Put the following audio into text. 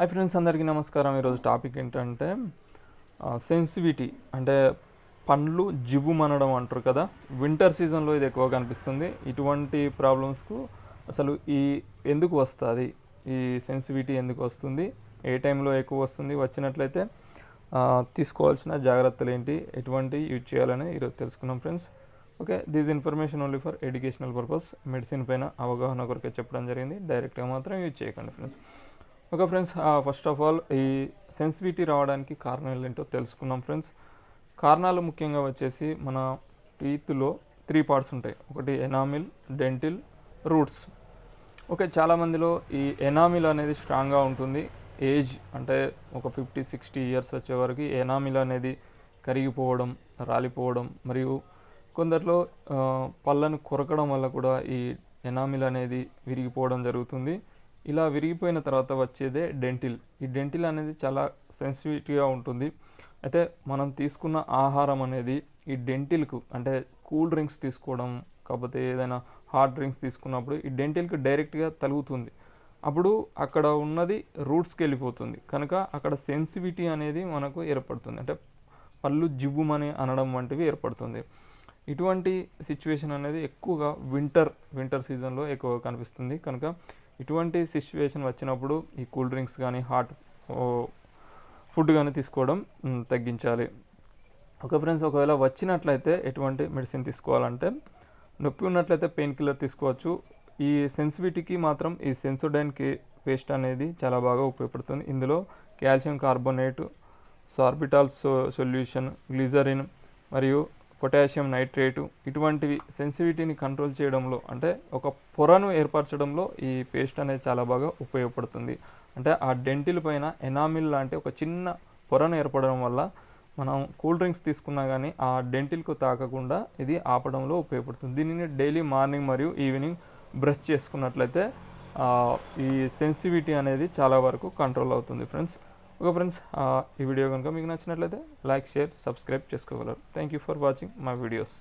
Hi friends అందరికీ నమస్కారం. ఈరోజు టాపిక్ ఏంటంటే సెన్సివిటీ అంటే పండ్లు జివ్వు మనడం అంటారు కదా. వింటర్ సీజన్లో ఇది ఎక్కువ కనిపిస్తుంది. ఇటువంటి ప్రాబ్లమ్స్కు అసలు ఈ ఎందుకు వస్తుంది? ఈ సెన్సివిటీ ఎందుకు వస్తుంది? ఏ టైంలో ఎక్కువ వస్తుంది? వచ్చినట్లయితే తీసుకోవాల్సిన జాగ్రత్తలు ఏంటి? ఎటువంటి యూజ్ చేయాలని ఈరోజు తెలుసుకున్నాం friends okay this information only for educational purpose medicine పైన అవగాహన కొరకే చెప్పడం జరిగింది. డైరెక్ట్గా మాత్రం యూజ్ చేయకండి friends okay friends first of all ఈ సెన్సిటివిటీ రావడానికి కారణాలు ఏంటో తెలుసుకున్నాం ఫ్రెండ్స్. కారణాలు ముఖ్యంగా వచ్చేసి మన టీత్లో త్రీ పార్ట్స్ ఉంటాయి. ఒకటి ఎనామిల్ డెంటిల్ రూట్స్ ఓకే చాలామందిలో ఈ ఎనామిల్ అనేది స్ట్రాంగ్గా ఉంటుంది. ఏజ్ అంటే ఒక ఫిఫ్టీ సిక్స్టీ ఇయర్స్ వచ్చే వరకు ఎనామిల్ అనేది కరిగిపోవడం రాలిపోవడం మరియు కొందరిలో పళ్ళను కొరకడం వల్ల కూడా ఈ ఎనామిల్ అనేది విరిగిపోవడం జరుగుతుంది. ఇలా విరిగిపోయిన తర్వాత వచ్చేదే డెంటిల్. ఈ డెంటిల్ అనేది చాలా సెన్సిటివ్గా ఉంటుంది. అయితే మనం తీసుకున్న ఆహారం అనేది ఈ డెంటిల్కు అంటే కూల్ డ్రింక్స్ తీసుకోవడం కాకపోతే ఏదైనా హాట్ డ్రింక్స్ తీసుకున్నప్పుడు ఈ డెంటిల్కి డైరెక్ట్గా తలుగుతుంది. అప్పుడు అక్కడ ఉన్నది రూట్స్కి వెళ్ళిపోతుంది. కనుక అక్కడ సెన్సివిటీ అనేది మనకు ఏర్పడుతుంది. అంటే పళ్ళు జివ్వుమని అనడం వంటివి ఏర్పడుతుంది. ఇటువంటి సిచ్యువేషన్ అనేది ఎక్కువగా వింటర్ వింటర్ సీజన్లో ఎక్కువగా కనిపిస్తుంది. కనుక ఇటువంటి సిచ్యువేషన్ వచ్చినప్పుడు ఈ కూల్ డ్రింక్స్ కానీ హాట్ ఫుడ్ కానీ తీసుకోవడం తగ్గించాలి. ఓకే ఫ్రెండ్స్ ఒకవేళ వచ్చినట్లయితే ఎటువంటి మెడిసిన్ తీసుకోవాలంటే నొప్పి ఉన్నట్లయితే పెయిన్ కిల్లర్ తీసుకోవచ్చు. ఈ సెన్సిటివిటీకి మాత్రం ఈ సెన్సోడైన్ కే పేస్ట్ అనేది చాలా బాగా ఉపయోగపడుతుంది. ఇందులో calcium carbonate sorbitol so solution glycerin మరియు పొటాషియం నైట్రేటు ఇటువంటివి సెన్సివిటీని కంట్రోల్ చేయడంలో అంటే ఒక పొరను ఏర్పరచడంలో ఈ పేస్ట్ అనేది చాలా బాగా ఉపయోగపడుతుంది. అంటే ఆ డెంటిల్ పైన ఎనామిల్ లాంటి ఒక చిన్న పొరను ఏర్పడడం వల్ల మనం కూల్ డ్రింక్స్ తీసుకున్నా కానీ ఆ డెంటిల్కు తాకకుండా ఇది ఆపడంలో ఉపయోగపడుతుంది. దీనిని డైలీ మార్నింగ్ మరియు ఈవినింగ్ బ్రష్ చేసుకున్నట్లయితే ఈ సెన్సిటివిటీ అనేది చాలా వరకు కంట్రోల్ అవుతుంది ఫ్రెండ్స్. ఓకే ఫ్రెండ్స్ ఈ వీడియో కనుక మీకు నచ్చినట్లయితే లైక్ షేర్ సబ్స్క్రైబ్ చేసుకోగలరు. Thank you for watching my videos